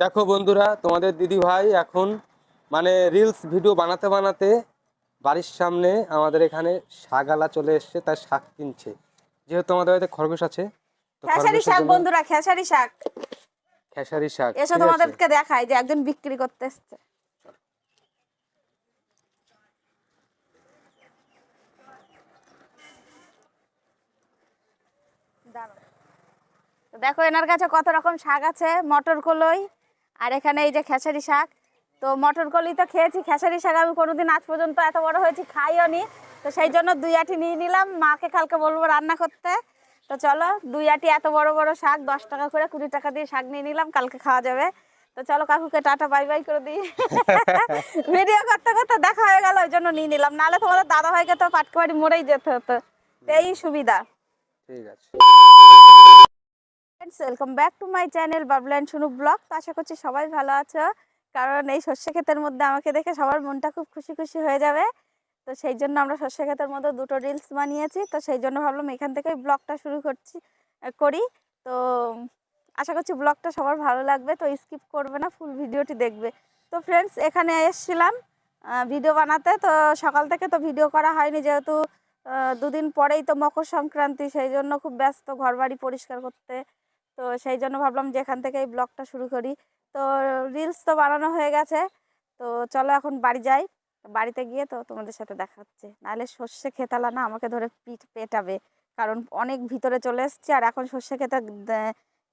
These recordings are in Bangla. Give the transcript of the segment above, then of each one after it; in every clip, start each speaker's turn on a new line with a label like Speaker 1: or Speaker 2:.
Speaker 1: দেখো বন্ধুরা তোমাদের দিদি ভাই এখন মানে রিলস ভিডিও বানাতে বানাতে বাড়ির সামনে আমাদের এখানে শাগালা চলে এসছে তাই শাক কিনছে। যেহেতু আমাদের বাড়িতে খরগোশ আছে
Speaker 2: খেসারি শাক বন্ধুরা খেসারি শাক।
Speaker 1: খেসারি শাক
Speaker 2: এসো তোমাদেরকে দেখাই যে একজন বিক্রি করতে এসছে। দেখো এনার কাছে কত রকম শাক আছে মটর কলই আর এখানে এই যে খেসারি শাক তো মটর কলি তো খেয়েছি খেসারি শাক আমি কোনোদিন আজ পর্যন্ত এত বড় হয়েছি খাইও নি তো সেই জন্য দুই আটি নিয়ে নিলাম মাকে কালকে বলব রান্না করতে। তো চলো দুই আটি এত বড় বড় শাক দশ টাকা করে কুড়ি টাকা দিয়ে শাক নিয়ে নিলাম কালকে খাওয়া যাবে। তো চলো কাকুকে টাটা বাই বাই করে দিই। ভিডিও করতে করতে দেখা হয়ে গেল ওই জন্য নিয়ে নিলাম। নাহলে তোমাদের দাদা ভাইকে তো পাটকে বাড়ি মরেই যেতে হতো। এই সুবিধা।
Speaker 1: ঠিক আছে।
Speaker 2: Friends welcome back to my channel Bablan Shunu vlog তো আশা করছি সবাই ভালো আছো। কারণ এই শস্য ক্ষেতের মধ্যে আমাকে দেখে সবার মনটা খুব খুশি খুশি হয়ে যাবে। তো সেই জন্য আমরা শস্য ক্ষেতের মধ্যে দুটো রিলস বানিয়েছি। তো সেই জন্য ভাবলাম এখান থেকেই ব্লগটা শুরু করছি করি। তো আশা করছি ব্লগটা সবার ভালো লাগবে। তো স্কিপ করবে না ফুল ভিডিওটি দেখবে। তো ফ্রেন্ডস এখানে এসেছিলাম ভিডিও বানাতে। তো সকাল থেকে তো ভিডিও করা হয়নি যেহেতু দুদিন পরেই তো মকর সংক্রান্তি। সেই জন্য খুব ব্যস্ত, ঘরবাড়ি পরিষ্কার করতে তো সেই জন্য ভাবলাম যে এখান থেকে এই ব্লগটা শুরু করি। তো রিলস তো বানানো হয়ে গেছে। তো চলো এখন বাড়ি যাই। বাড়িতে গিয়ে তো তোমাদের সাথে দেখা হচ্ছে। নাহলে সর্ষে খেতালা না আমাকে ধরে পিঠ পেটাবে। কারণ অনেক ভিতরে চলে এসছি আর এখন সর্ষে খেতে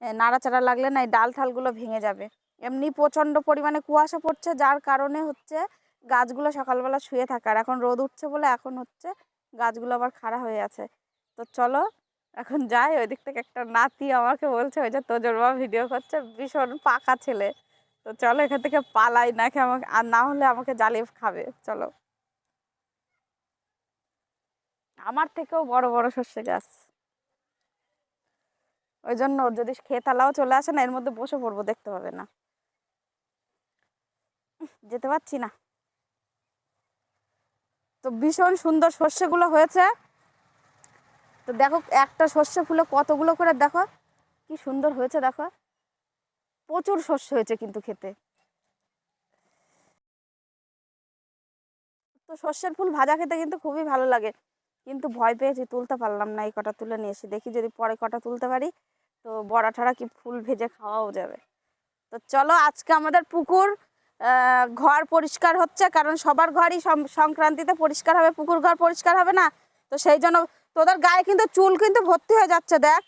Speaker 2: নাড়াচাড়া লাগলে না এই ডাল ঠালগুলো ভেঙে যাবে। এমনি প্রচণ্ড পরিমাণে কুয়াশা পড়ছে, যার কারণে হচ্ছে গাছগুলো সকালবেলা শুয়ে থাকে। আর এখন রোদ উঠছে বলে এখন হচ্ছে গাছগুলো আবার খাড়া হয়ে আছে। তো চলো এখন যাই ওই দিক থেকে একটা নাতি আমাকে বলছে, ওই যে তোজোর বাবা ভিডিও করছে, ভীষণ পাকা ছেলে। তো চলো এখান থেকে পালাই নাকি আমাকে, আর না হলে আমাকে জ্বালিয়ে খাবে। চলো। আমার থেকেও বড় বড় সর্ষে গাছ। ওই জন্য ওর যদি খেতালাও চলে আসে না, এর মধ্যে বসে পড়ব, দেখতে পাবে না। যেতে পারছি না। তো ভীষণ সুন্দর সর্ষেগুলো হয়েছে। তো দেখো একটা সর্ষে ফুলে কতগুলো করে দেখো, কি সুন্দর হয়েছে দেখো। প্রচুর শস্য হয়েছে কিন্তু খেতে। তো সর্ষের ফুল ভাজা খেতে কিন্তু খুবই ভালো লাগে। কিন্তু ভয় পেয়েছি, তুলতে পারলাম না, এই কটা তুলে নিয়ে এসে। দেখি যদি পরে কটা তুলতে পারি, তো বড়া ঠাড়া কি ফুল ভেজে খাওয়াও যাবে। তো চলো, আজকে আমাদের পুকুর ঘর পরিষ্কার হচ্ছে, কারণ সবার ঘরই সংক্রান্তিতে পরিষ্কার হবে, পুকুর ঘর পরিষ্কার হবে না। তো সেই জন্য তোদের গায়ে কিন্তু চুল কিন্তু ভর্তি হয়ে যাচ্ছে, দেখ।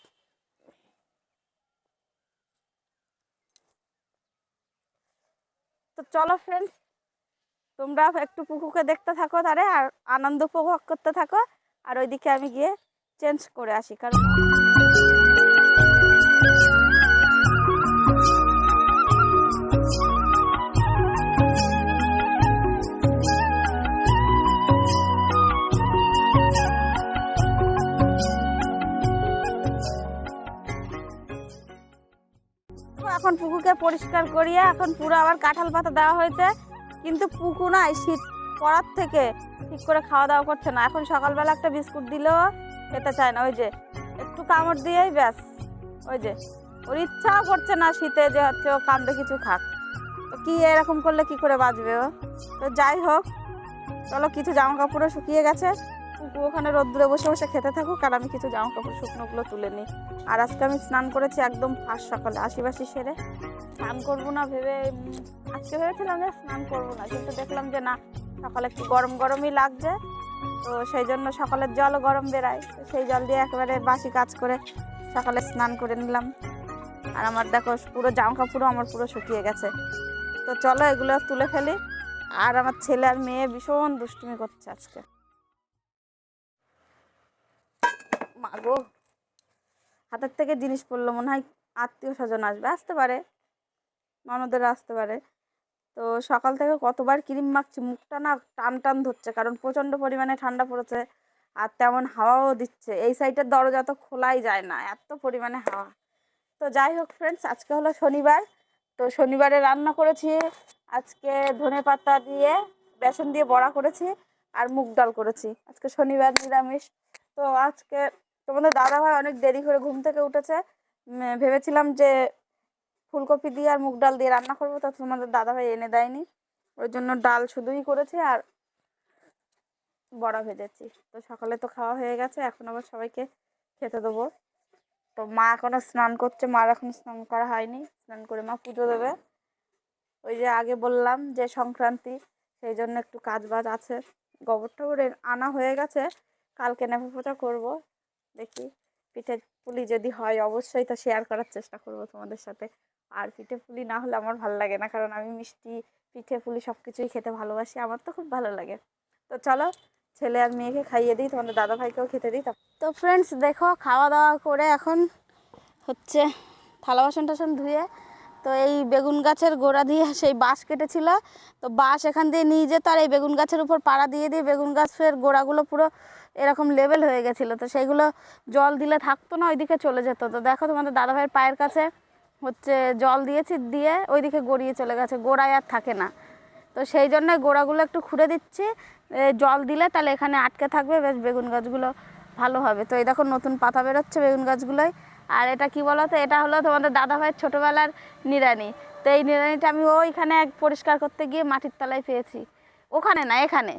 Speaker 2: তো চলো ফ্রেন্ডস তোমরা একটু পুকুরকে দেখতে থাকো তারে আর আনন্দ উপভোগ করতে থাকো। আর ওইদিকে আমি গিয়ে চেঞ্জ করে আসি, কারণ এখন পুকুরকে পরিষ্কার করিয়ে এখন পুরো আবার কাঁঠাল পাতা দেওয়া হয়েছে। কিন্তু পুকুর নাই, শীত পড়ার থেকে ঠিক করে খাওয়া দাওয়া করছে না। এখন সকালবেলা একটা বিস্কুট দিলেও খেতে চায় না, ওই যে একটু কামড় দিয়েই ব্যাস, ওই যে। ওর ইচ্ছাও করছে না শীতে যে হচ্ছে ও কামড়ে কিছু খাক। তো কি এরকম করলে কি করে বাঁচবে ও? তো যাই হোক, চলো কিছু জামা কাপড়ও শুকিয়ে গেছে। পুকু ওখানে রোদ্দুরে বসে বসে খেতে থাকুক আর আমি কিছু জামা কাপড় শুকনোগুলো তুলে নিই। আর আজকে আমি স্নান করেছি একদম ফার্স্ট সকালে, আশিবাসি সেরে। স্নান করব না ভেবে আজকে ভেবেছিলাম যে স্নান করব না, কিন্তু দেখলাম যে না, সকালে একটু গরম গরমই লাগছে। তো সেই জন্য সকালের জলও গরম বেরায় সেই জল দিয়ে একেবারে বাসি কাজ করে সকালে স্নান করে নিলাম। আর আমার দেখো, পুরো জামা কাপড়ও আমার পুরো শুকিয়ে গেছে। তো চলো এগুলো তুলে ফেলি। আর আমার ছেলে আর মেয়ে ভীষণ দুষ্টুমি করছে আজকে। মাগো হাতের থেকে জিনিস পড়ল, মনে হয় আত্মীয় স্বজন আসবে। আসতে পারে, ননদের আসতে পারে। তো সকাল থেকে কতবার ক্রিম মাখছি, মুখটা না টান টান ধরছে, কারণ প্রচণ্ড পরিমাণে ঠান্ডা পড়েছে আর তেমন হাওয়াও দিচ্ছে। এই সাইডের দরজা তো খোলাই যায় না, এত পরিমাণে হাওয়া। তো যাই হোক ফ্রেন্ডস আজকে হলো শনিবার। তো শনিবারে রান্না করেছি, আজকে ধনে পাতা দিয়ে বেসন দিয়ে বড়া করেছি আর মুগ ডাল করেছি। আজকে শনিবার নিরামিষ। তো আজকে তোমাদের দাদা ভাই অনেক দেরি করে ঘুম থেকে উঠেছে। ভেবেছিলাম যে ফুলকপি দিয়ে আর মুগ ডাল দিয়ে রান্না করব, তা তোমাদের দাদাভাই এনে দেয়নি। ওই জন্য ডাল শুধুই করেছি আর বড়া ভেজেছি। তো সকালে তো খাওয়া হয়ে গেছে, এখন আবার সবাইকে খেতে দেবো। তো মা এখনও স্নান করছে, মার এখন স্নান করা হয়নি। স্নান করে মা পুজো দেবে। ওই যে আগে বললাম যে সংক্রান্তি, সেই জন্য একটু কাজ বাজ আছে। গোবর টবর আনা হয়ে গেছে, কালকে নেফা পোচা করব। দেখি। পিঠে পুলি যদি হয়, অবশ্যই তো শেয়ার করার চেষ্টা করব তোমাদের সাথে। আর পিঠে পুলি না হলে আমার ভালো লাগে না, কারণ আমি মিষ্টি, পিঠে পুলি সব কিছুই খেতে ভালোবাসি, আমার তো খুব ভালো লাগে। তো চলো, ছেলে আর মেয়েকে খাইয়ে দিই, তোমাদের দাদা ভাইকেও খেতে দিই, তা- ফ্রেন্ডস দেখো, খাওয়া দাওয়া করে এখন হচ্ছে থালা বাসন টাসন ধুয়ে তো এই বেগুন গাছের গোড়া দিয়ে সেই বাঁশ কেটেছিল। তো বাঁশ এখান দিয়ে নিয়ে যেত আর এই বেগুন গাছের উপর পাড়া দিয়ে দিয়ে বেগুন গাছের গোড়াগুলো পুরো এরকম লেভেল হয়ে গেছিল। তো সেইগুলো জল দিলে থাকতো না, ওইদিকে চলে যেত। তো দেখো তোমাদের দাদাভাইয়ের পায়ের কাছে হচ্ছে জল দিয়েছি, দিয়ে ওইদিকে গড়িয়ে চলে গেছে। গোড়ায় আর থাকে না। তো সেই জন্য গোড়াগুলো একটু খুঁড়ে দিচ্ছি। জল দিলে তাহলে এখানে আটকে থাকবে, বেশ বেগুন গাছগুলো ভালো হবে। তো এই দেখো নতুন পাতা বেরোচ্ছে বেগুন গাছগুলোয়। আর এটা কি বলো তো এটা হলো তোমাদের দাদা ভাইয়ের ছোটোবেলার নিড়ানি। তো এই নিড়ানিটা আমি ওইখানে এক পরিষ্কার করতে গিয়ে মাটির তলায় পেয়েছি। ওখানে না, এখানে।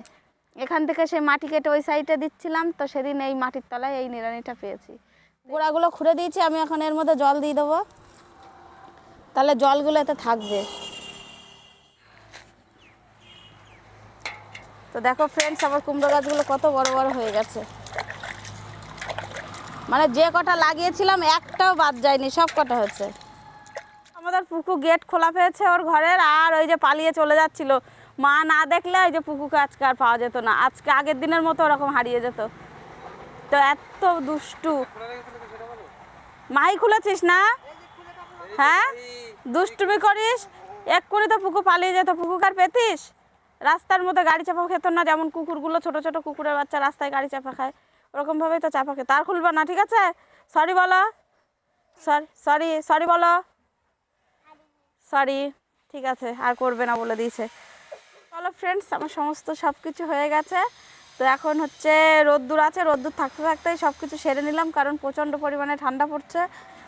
Speaker 2: এখান থেকে সেই মাটি কেটে ওই সাইডে দিচ্ছিলাম, তো সেদিন এই মাটির তলায় এই নিড়ানিটা পেয়েছি। গোড়াগুলো খুঁড়ে দিয়েছি, আমি এখন এর মধ্যে জল দিয়ে দেবো। তাহলে জলগুলো এতে থাকবে। তো দেখো ফ্রেন্ডস আমার কুমড়ো গাছগুলো কত বড় বড় হয়ে গেছে। মানে যে কটা লাগিয়েছিলাম, একটাও বাদ যায়নি, সব কটা হয়েছে। আমাদের পুকু গেট খোলা পেয়েছে ওর ঘরের, আর ওই যে পালিয়ে চলে যাচ্ছিল। মা না দেখলে ওই যে পুকুকে আজকে আর পাওয়া যেত না। আজকে আগের দিনের মতো ওরকম হারিয়ে যেত। তো এত দুষ্টু। মাই খুলেছিস না? হ্যাঁ? দুষ্টুমি করিস? এক এক্ষুনি তো পুকু পালিয়ে যেত। পুকুকে আর পেতিস? রাস্তার মধ্যে গাড়ি চাপা খেত না, যেমন কুকুরগুলো, ছোট ছোট কুকুরের বাচ্চা রাস্তায় গাড়ি চাপা খায়। ওরকমভাবেই তো চাপা খেত আর খুলবে না, ঠিক আছে? সরি বলো। সরি সরি সরি বলো। সরি ঠিক আছে, আর করবে না বলে দিয়েছে। চলো ফ্রেন্ডস আমার সমস্ত সব কিছু হয়ে গেছে। তো এখন হচ্ছে রোদ্দুর আছে, রোদ্দুর থাকতে থাকতেই সব কিছু সেরে নিলাম, কারণ প্রচণ্ড পরিমাণে ঠান্ডা পড়ছে।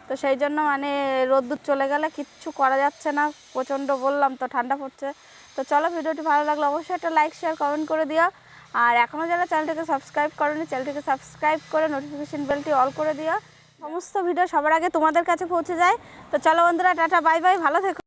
Speaker 2: তো সেই জন্য মানে রোদ্দুর চলে গেলে কিচ্ছু করা যাচ্ছে না। প্রচণ্ড বললাম তো ঠান্ডা পড়ছে। তো চলো, ভিডিওটি ভালো লাগল অবশ্যই একটা লাইক শেয়ার কমেন্ট করে দিও। আর এখনও যারা চ্যানেলটিকে সাবস্ক্রাইব করেনি, চ্যানেলটিকে সাবস্ক্রাইব করে নোটিফিকেশন বেলটি অল করে দিও। সমস্ত ভিডিও সবার আগে তোমাদের কাছে পৌঁছে যায়। তো চলো বন্ধুরা, টাটা বাই বাই ভালো থেকো।